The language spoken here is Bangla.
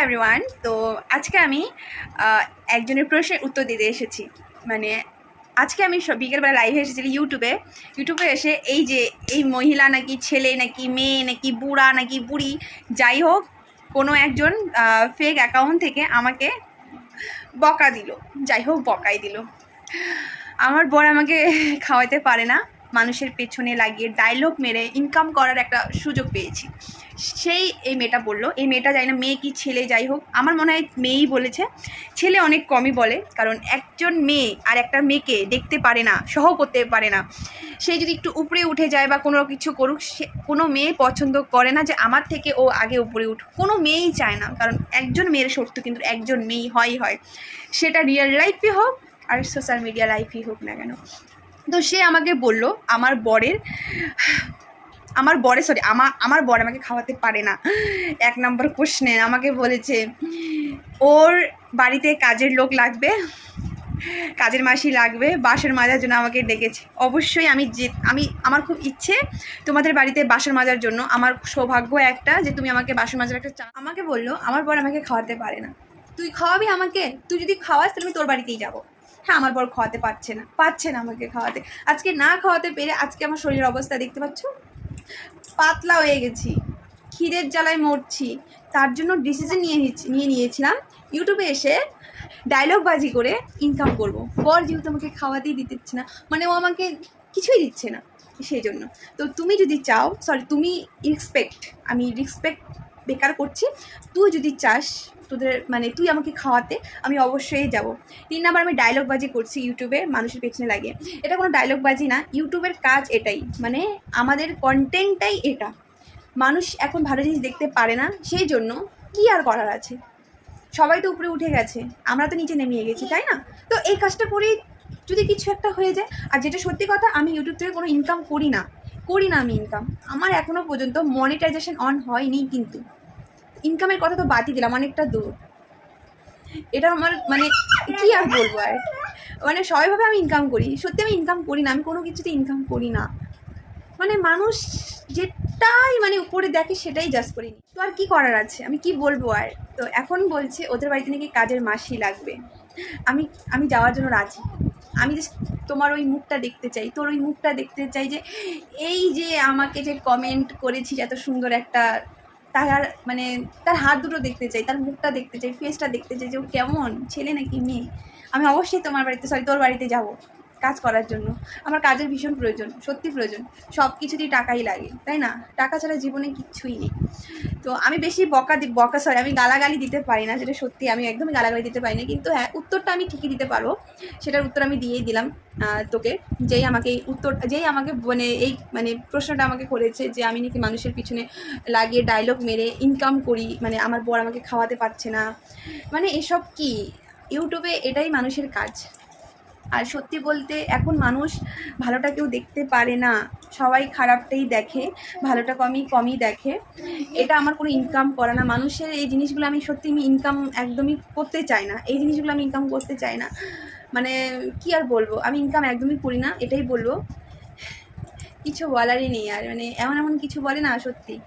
এভরিওয়ান তো আজকে আমি একজনের প্রশ্নের উত্তর দিতে এসেছি। মানে আজকে আমি সব- বিকেলবেলা লাইভে এসেছিলাম ইউটিউবে ইউটিউবে এসে এই যে, এই মহিলা নাকি ছেলে, নাকি মেয়ে, নাকি বুড়া, নাকি বুড়ি, যাই হোক, কোনো একজন ফেক অ্যাকাউন্ট থেকে আমাকে বকা দিল। যাই হোক, বকাই দিল। আমার বর আমাকে খাওয়াতে পারে না। মানুষের পেছনে লাগিয়ে ডায়লগ মেরে ইনকাম করার একটা সুযোগ পেয়েছি। সেই এই মেয়েটা বলল, এই মেয়েটা যাই না, মেয়ে কি ছেলে যাই হোক। আমার মনে হয় মেয়েই বলেছে। ছেলে অনেক কমই বলে, কারণ একজন মেয়ে আর একটা মেয়েকে দেখতে পারে না সহ করতে পারে না। সে যদি একটু উপরে উঠে যায় বা কোনো কিছু করুক, সে কোনো মেয়ে পছন্দ করে না যে আমার থেকে ও আগে উপরে উঠুক। কোনো মেয়েই চায় না, কারণ একজন মেয়ের সত্য কিন্তু একজন মেয়েই হয়ই হয়। সেটা রিয়েল লাইফে হোক আর সোশ্যাল মিডিয়া লাইফই হোক না কেন। তো সে আমাকে বলল, আমার বরের, আমার বরে সরি আমার আমার বর আমাকে খাওয়াতে পারে না। এক নম্বর কোশ্চেনে আমাকে বলেছে, ওর বাড়িতে কাজের লোক লাগবে, কাজের মাসি লাগবে বাসন মাজার জন্য আমাকে ডেকেছে। অবশ্যই আমি যে, আমি, আমার খুব ইচ্ছে তোমাদের বাড়িতে বাসন মাজার জন্য। আমার সৌভাগ্য একটা যে তুমি আমাকে বাসন মাজার একটা চা আমাকে বলল, আমার বর আমাকে খাওয়াতে পারে না। তুই খাওয়াবি আমাকে? তুই যদি খাওয়াস তাহলে আমি তোর বাড়িতেই যাব। হ্যাঁ আমার বর খাওয়াতে পারছে না পারছে না আমাকে খাওয়াতে। আজকে না খাওয়াতে পেরে আজকে আমার শরীরের অবস্থা দেখতে পাচ্ছ? পাতলা হয়ে গেছি ক্ষীরের জ্বালায় মরছি, তার জন্য ডিসিশন নিয়ে নিয়ে নিয়েছিলাম ইউটিউবে এসে ডায়লগ বাজি করে ইনকাম করব। বর যেহেতু আমাকে খাওয়াতেই দিতেছে না মানে ও আমাকে কিছুই দিচ্ছে না, সেই জন্য। তো তুমি যদি চাও সরি তুমি রিসপেক্ট আমি রিসপেক্ট বেকার করছি। তুই যদি চাস তোদের মানে তুই আমাকে খাওয়াতে, আমি অবশ্যই যাব। তিন নাম্বার আমি ডায়লগ বাজি করছি ইউটিউবে মানুষের পেছনে লাগে এটা কোনো ডায়লগ বাজি না ইউটিউবের কাজ এটাই। মানে আমাদের কন্টেন্টটাই এটা। মানুষ এখন ভালো জিনিস দেখতে পারে না, সেই জন্য কি আর করার আছে? সবাই তো উপরে উঠে গেছে, আমরা তো নিচে নেমে গেছি, তাই না? তো এই কাজটা করেই যদি কিছু একটা হয়ে যায়, আর যেটা সত্যি কথা, আমি ইউটিউব থেকে কোনো ইনকাম করি না। করি না আমি ইনকাম আমার এখনও পর্যন্ত মনিটাইজেশন অন হয়নি কিন্তু। ইনকামের কথা তো বাদই দিলাম, অনেকটা দূর। এটা আমার মানে কি আর বলব আর? মানে সবাইভাবে আমি ইনকাম করি। সত্যি আমি ইনকাম করি না, আমি কোনো কিছুতে ইনকাম করি না। মানে মানুষ যেটাই মানে উপরে দেখে সেটাই জাজ করি। তো আর কি করার আছে? আমি কি বলব আর? তো এখন বলছে, ওদের বাড়িতে নাকি কাজের মাসি লাগবে। আমি আমি যাওয়ার জন্য রাজি। আমি just তোমার ওই মুখটা দেখতে চাই। তোর ওই মুখটা দেখতে চাই যে, এই যে আমাকে যে কমেন্ট করেছিস, এত সুন্দর একটা তার মানে তার হাত দুটো দেখতে চাই, তার মুখটা দেখতে চাই ফেসটা দেখতে চাই যে ও কেমন, ছেলে নাকি মেয়ে? আমি অবশ্যই তোমার বাড়িতে সরি তোর বাড়িতে যাব। কাজ করার জন্য। আমার কাজের ভীষণ প্রয়োজন, সত্যি প্রয়োজন। সব কিছুতেই টাকাই লাগে, তাই না? টাকা ছাড়া জীবনে কিচ্ছুই নেই। তো আমি বেশি বকা দি, বকা সরি আমি গালাগালি দিতে পারি না, যেটা সত্যি আমি একদমই গালাগালি দিতে পারি না। কিন্তু হ্যাঁ উত্তরটা আমি ঠিকই দিতে পারব। সেটার উত্তর আমি দিয়েই দিলাম তোকে। যেই আমাকে এই উত্তর, যেই আমাকে মানে এই মানে প্রশ্নটা আমাকে করেছে যে আমি নাকি মানুষের পিছনে লাগিয়ে ডায়লগ মেরে ইনকাম করি মানে আমার বর আমাকে খাওয়াতে পারছে না। মানে এসব কি? ইউটিউবে এটাই মানুষের কাজ। আর সত্যি বলতে এখন মানুষ ভালোটা কেউ দেখতে পারে না। সবাই খারাপটাই দেখে, ভালোটা কমই কমই দেখে। এটা আমার কোনো ইনকাম করা না। মানুষের এই জিনিসগুলো আমি সত্যি আমি ইনকাম একদমই করতে চাই না। এই জিনিসগুলো আমি ইনকাম করতে চাই না। মানে কি আর বলব? আমি ইনকাম একদমই করি না, এটাই বলব। কিছু বলারই নেই আর মানে এমন এমন কিছু বলে না সত্যি।